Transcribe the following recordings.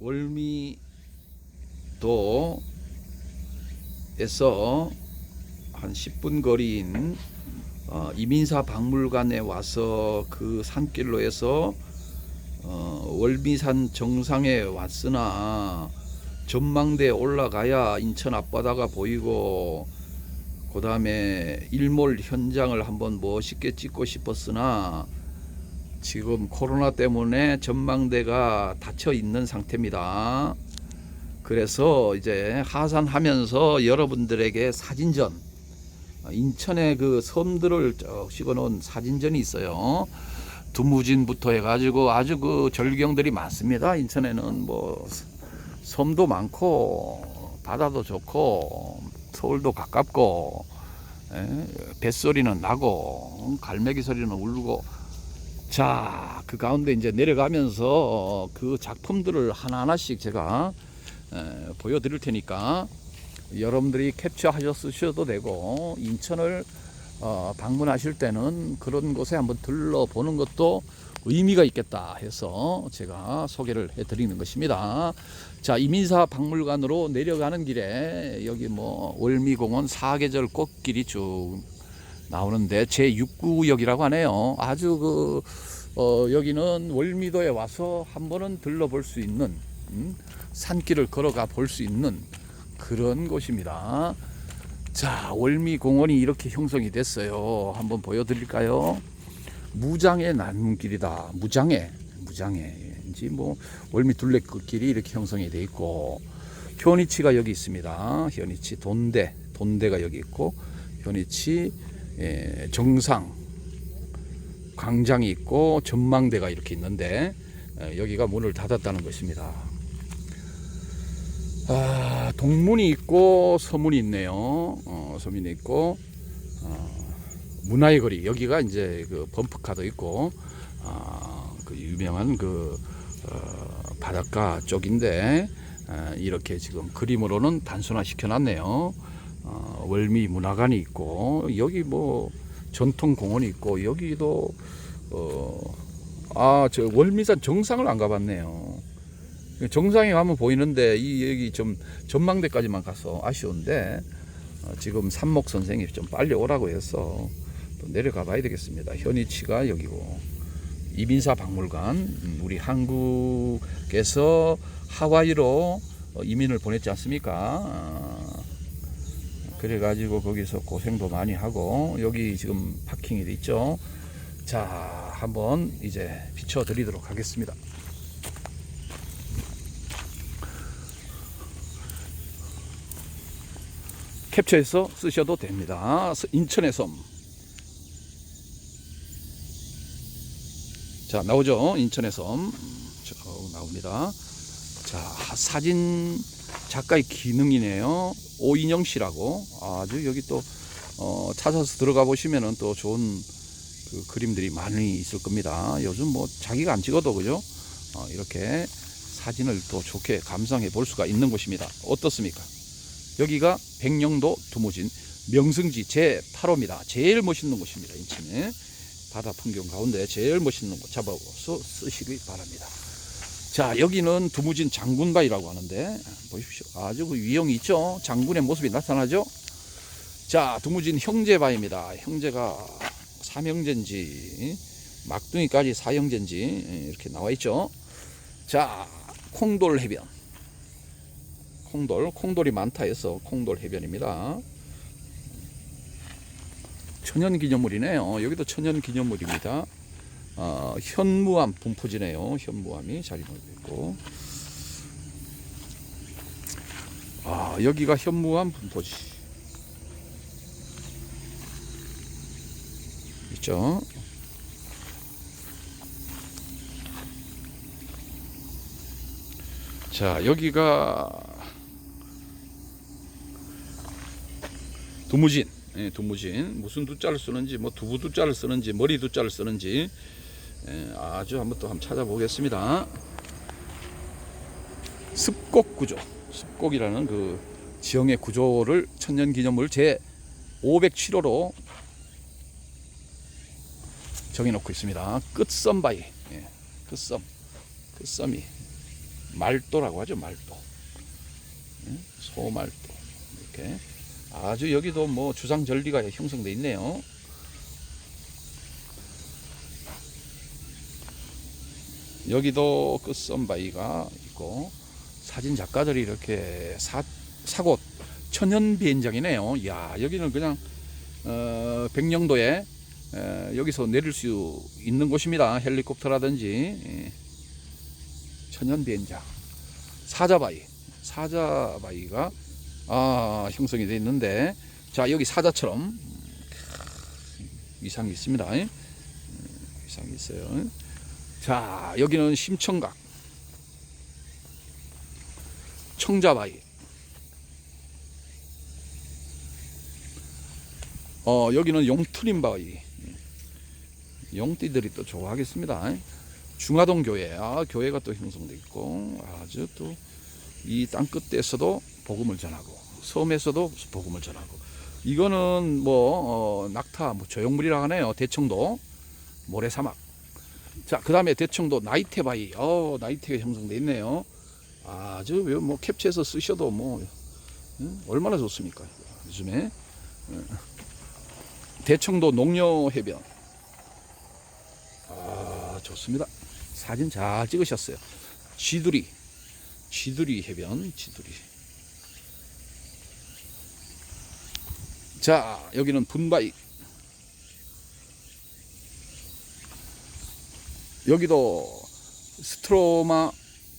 월미도에서 한 10분 거리인 어, 이민사 박물관에 와서 그 산길로 해서 어, 월미산 정상에 왔으나 전망대에 올라가야 인천 앞바다가 보이고 그 다음에 일몰 현장을 한번 멋있게 찍고 싶었으나 지금 코로나 때문에 전망대가 닫혀 있는 상태입니다. 그래서 이제 하산하면서 여러분들에게 사진전, 인천의 그 섬들을 쭉 찍어놓은 사진전이 있어요. 두무진부터 해가지고 아주 그 절경들이 많습니다. 인천에는 뭐 섬도 많고 바다도 좋고 서울도 가깝고 예, 뱃소리는 나고 갈매기 소리는 울고 자 그 가운데 이제 내려가면서 그 작품들을 하나하나씩 제가 에, 보여드릴 테니까 여러분들이 캡처하셔도 되고 인천을 어, 방문하실 때는 그런 곳에 한번 들러보는 것도 의미가 있겠다 해서 제가 소개를 해드리는 것입니다. 자 이민사 박물관으로 내려가는 길에 여기 뭐 월미공원 사계절 꽃길이 쭉 나오는데 제 6구역이라고 하네요. 아주 그 어, 여기는 월미도에 와서 한 번은 들러볼 수 있는 음, 산길을 걸어가 볼 수 있는 그런 곳입니다. 자 월미공원이 이렇게 형성이 됐어요. 한번 보여드릴까요? 무장의 나눔길이다. 무장의 무장의인지 뭐 월미 둘레길이 이렇게 형성이 돼 있고 현이치가 여기 있습니다. 현이치 돈대 돈대가 여기 있고 현이치 예, 정상 광장이 있고 전망대가 이렇게 있는데 에, 여기가 문을 닫았다는 것입니다. 아, 동문이 있고 서문이 있네요. 어, 서문이 있고 어, 문화의 거리 여기가 이제 그 범프카도 있고 아, 그 유명한 그 어, 바닷가 쪽인데 아, 이렇게 지금 그림으로는 단순화 시켜놨네요. 어, 월미 문화관이 있고 여기 뭐 전통 공원이 있고 여기도 어 아 저 월미산 정상을 안 가봤네요. 정상에 가면 보이는데 이 여기 좀 전망대까지만 가서 아쉬운데 어, 지금 산목 선생이 좀 빨리 오라고 해서 또 내려가 봐야 되겠습니다. 현이치가 여기고 이민사 박물관 음, 우리 한국에서 하와이로 어, 이민을 보냈지 않습니까? 아, 그래가지고 거기서 고생도 많이 하고 여기 지금 파킹이 돼 있죠. 자 한번 이제 비춰 드리도록 하겠습니다. 캡처해서 쓰셔도 됩니다. 인천의 섬. 자, 나오죠? 인천의 섬. 쭉 나옵니다. 자, 사진 작가의 기능이네요. 오인영 씨라고. 아주 여기 또, 어, 찾아서 들어가 보시면은 또 좋은 그 그림들이 많이 있을 겁니다. 요즘 뭐 자기가 안 찍어도 그죠? 어, 이렇게 사진을 또 좋게 감상해 볼 수가 있는 곳입니다. 어떻습니까? 여기가 백령도 두무진 명승지 제8호입니다. 제일 멋있는 곳입니다. 인천에 바다 풍경 가운데 제일 멋있는 곳 잡아서 쓰시기 바랍니다. 자 여기는 두무진 장군바위라고 하는데 보십시오. 아주 그 위용이 있죠. 장군의 모습이 나타나죠. 자 두무진 형제바위입니다. 형제가 삼형제인지 막둥이까지 사형제인지 이렇게 나와 있죠. 자 콩돌 해변. 콩돌, 콩돌이 많다 해서 콩돌 해변입니다. 천연 기념물이네요. 여기도 천연 기념물입니다. 어, 현무암 분포지네요. 현무암이 자리 있고. 아, 여기가 현무암 분포지. 있죠. 자, 여기가 두무진, 예, 두무진 무슨 두자를 쓰는지 뭐 두부 두자를 쓰는지 머리 두자를 쓰는지 예, 아주 한번 또 한번 찾아보겠습니다. 습곡 구조, 습곡이라는 그 지형의 구조를 천년기념물 제 507호로 정해놓고 있습니다. 끝섬 바위, 예, 끝섬, 끝섬이 말도라고 하죠, 말도. 예, 소말도. 이렇게. 아주 여기도 뭐 주상 절리가 형성돼 있네요. 여기도 끝선바위가 있고 사진 작가들이 이렇게 사, 사곳 천연 비행장이네요. 야 여기는 그냥 어, 백령도에 에, 여기서 내릴 수 있는 곳입니다. 헬리콥터라든지 예. 천연 비행장 사자바위 사자바위가 아, 형성이 되어 있는데 자 여기 사자처럼 음, 위상이 있습니다. 음, 위상이 있어요. 자 여기는 심청각. 청자바위. 어 여기는 용트림바위. 용띠들이 또 좋아하겠습니다. 중화동 교회. 아 교회가 또 형성돼 있고 아주 또 이 땅끝에서도 복음을 전하고 섬에서도 복음을 전하고. 이거는 뭐 어, 낙타 뭐 조형물이라 하네요. 대청도 모래사막 자, 그 다음에 대청도 나이테바이. 어, 나이테가 형성돼 있네요. 아주 뭐 캡처해서 쓰셔도 뭐 응? 얼마나 좋습니까? 요즘에 응. 대청도 농려 해변. 아, 좋습니다. 사진 잘 찍으셨어요. 쥐두리, 쥐두리 해변, 쥐두리. 자, 여기는 분바이. 여기도 스트로마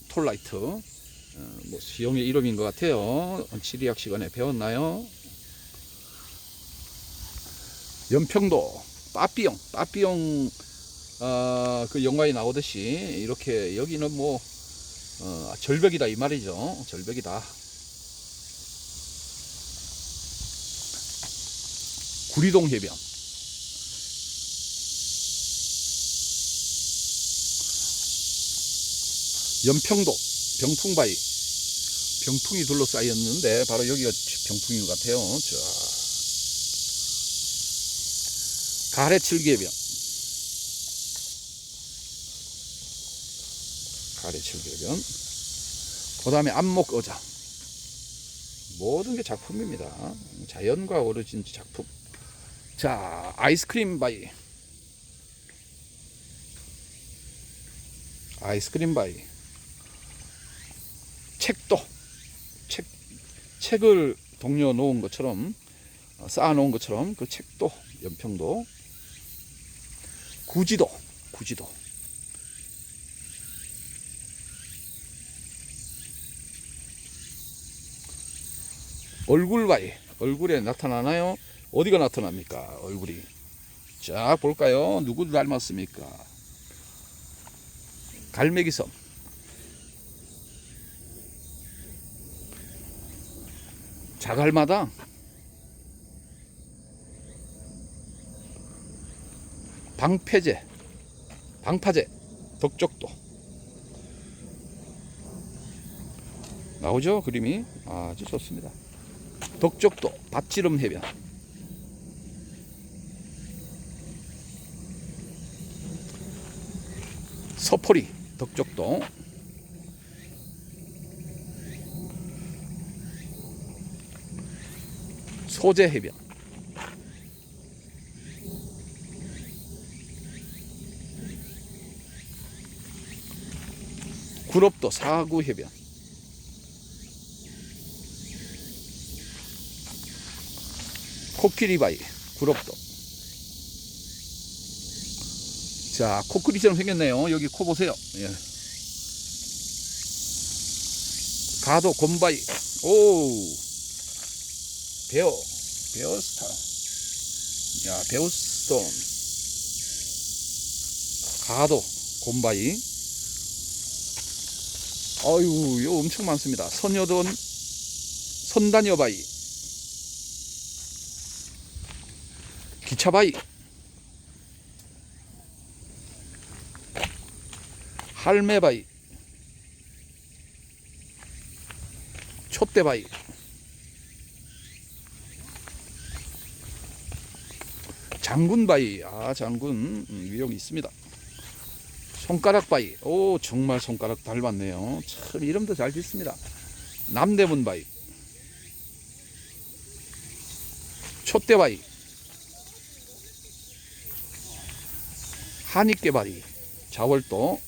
톨라이트 어, 뭐 수영의 이름인 것 같아요. 지리학 시간에 배웠나요? 연평도 빠삐용 빠삐용 어, 그 영화에 나오듯이 이렇게 여기는 뭐 어, 절벽이다 이 말이죠. 절벽이다. 구리동 해변. 연평도 병풍바위. 병풍이 둘러싸였는데 바로 여기가 병풍인 것 같아요. 자. 가래 칠개변 가래 칠개변 그 다음에 안목어자. 모든 게 작품입니다. 자연과 어우러진 작품. 자 아이스크림 바위. 아이스크림 바위 책도 책 책을 동려 놓은 것처럼 어, 쌓아 놓은 것처럼 그 책도 연평도 구지도 구지도 얼굴 바위 얼굴에 나타나나요? 어디가 나타납니까? 얼굴이 자 볼까요? 누구 닮았습니까? 갈매기섬 자갈마당 방패제 방파제 덕적도. 나오죠 그림이? 아주 좋습니다. 덕적도 밭지름 해변. 서포리 덕적도 소재 해변. 구럽도 사구 해변. 코끼리바위 구럽도. 자 코끼리처럼 생겼네요. 여기 코 보세요. 예. 가도 곰바위. 오 베어 베어스타 야 베어스톤 가도 곰바위. 아유 이거 엄청 많습니다. 선여돈 선단여바위. 기차바위. 할매바위. 촛대바위 장군바위 아 장군 음, 위용이 있습니다 손가락 바위. 오, 정말 손가락 닮았네요. 참, 이름도 잘 짓습니다. 남대문 바위. 촛대 바위. 한익개바위. 자월도.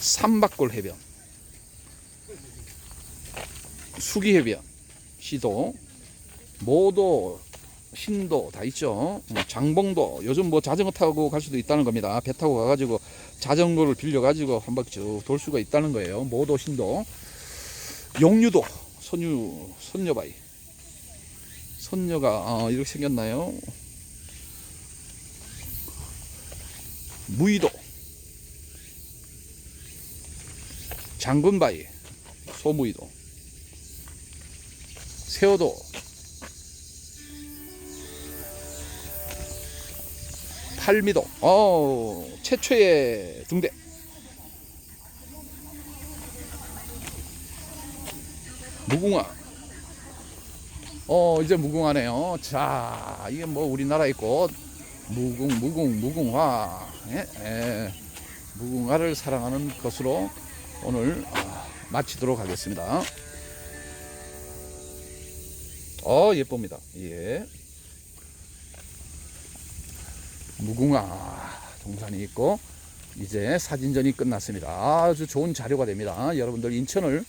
삼박골 해변. 수기 해변. 시도. 모도. 신도 다 있죠. 음, 장봉도 요즘 뭐 자전거 타고 갈 수도 있다는 겁니다. 배 타고 가가지고 자전거를 빌려가지고 한 바퀴 쭉 돌 수가 있다는 거예요. 모도 신도, 용류도, 선유, 선녀바위. 선녀가 어, 이렇게 생겼나요? 무의도, 장군바위, 소무의도, 세어도, 팔미도, 어, 최초의 등대. 무궁화. 어, 이제 무궁화네요. 자, 이게 뭐 우리나라의 꽃. 무궁, 무궁, 무궁화. 예, 예. 무궁화를 사랑하는 것으로 오늘 아, 마치도록 하겠습니다. 어, 예쁩니다. 예. 무궁화 동산이 있고 이제 사진전이 끝났습니다. 아주 좋은 자료가 됩니다. 여러분들 인천을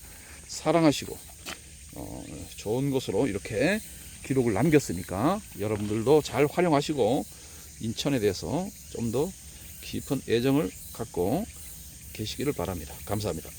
사랑하시고 어, 좋은 곳으로 이렇게 기록을 남겼으니까 여러분들도 잘 활용하시고 인천에 대해서 좀 더 깊은 애정을 갖고 계시기를 바랍니다. 감사합니다.